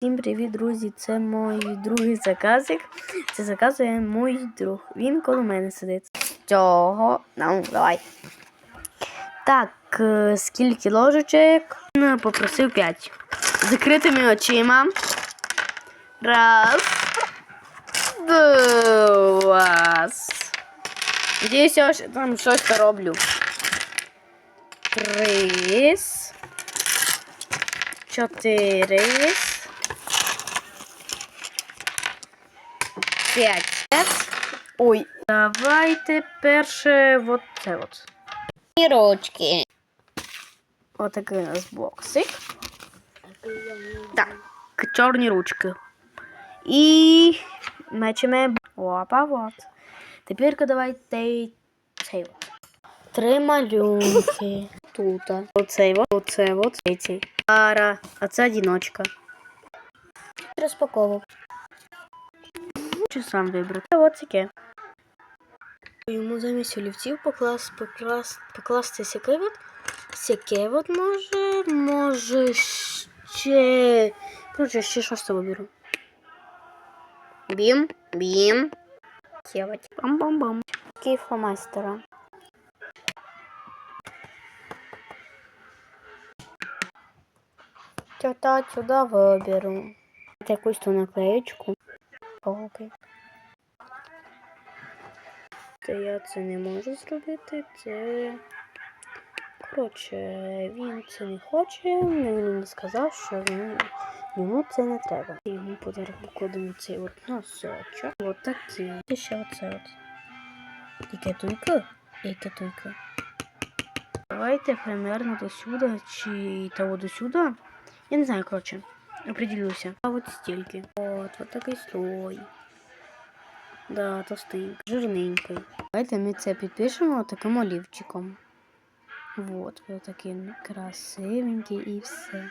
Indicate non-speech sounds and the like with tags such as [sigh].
Всім привіт, друзі! Це мій другий заказик. Це заказує мій друг. Він коло мене сидить. Цього. Ну, давай. Так, е, скільки ложечок? Попросив 5. Закритими очима. Раз. Два. Надіюсь, я там щось роблю. Три. Чотири. П'ять. Ой. Давайте перше вот це от. Ручки. Отакий у нас боксик. Так, чорні ручки. І мечемо. Опа, вот. Тепер давайте цей от. Три малюнки. [laughs] Тут. Оцей от, оце от, цей. Пара. А це одиночка. Розпаковок. Чи сам вибрати. Ось таке. Йому замість олівців поклас, поклас, покласти сяке от. Сяке от може. Може ще. Коротше, ще щось з виберу. Бім, бім. Сєвать. Бам-бам-бам. Такий фломастера. Тета сюди виберу. Якусь ту Окей. Це я це не можу зробити. Це. Коротше, він це не хоче, він не сказав, що він, йому це не треба. Йому подарок покладемо цей от носочок. От такий. І ще оце от. І катуйка, і катуйка. Давайте примерно до сюди, чи того до сюди. Я не знаю, коротше. Определюся. А от стільки. От, от такий слой. Да, товстий, жирненький. Давайте ми це підпишемо таким олівчиком. Вот, вот такий красивенький і все.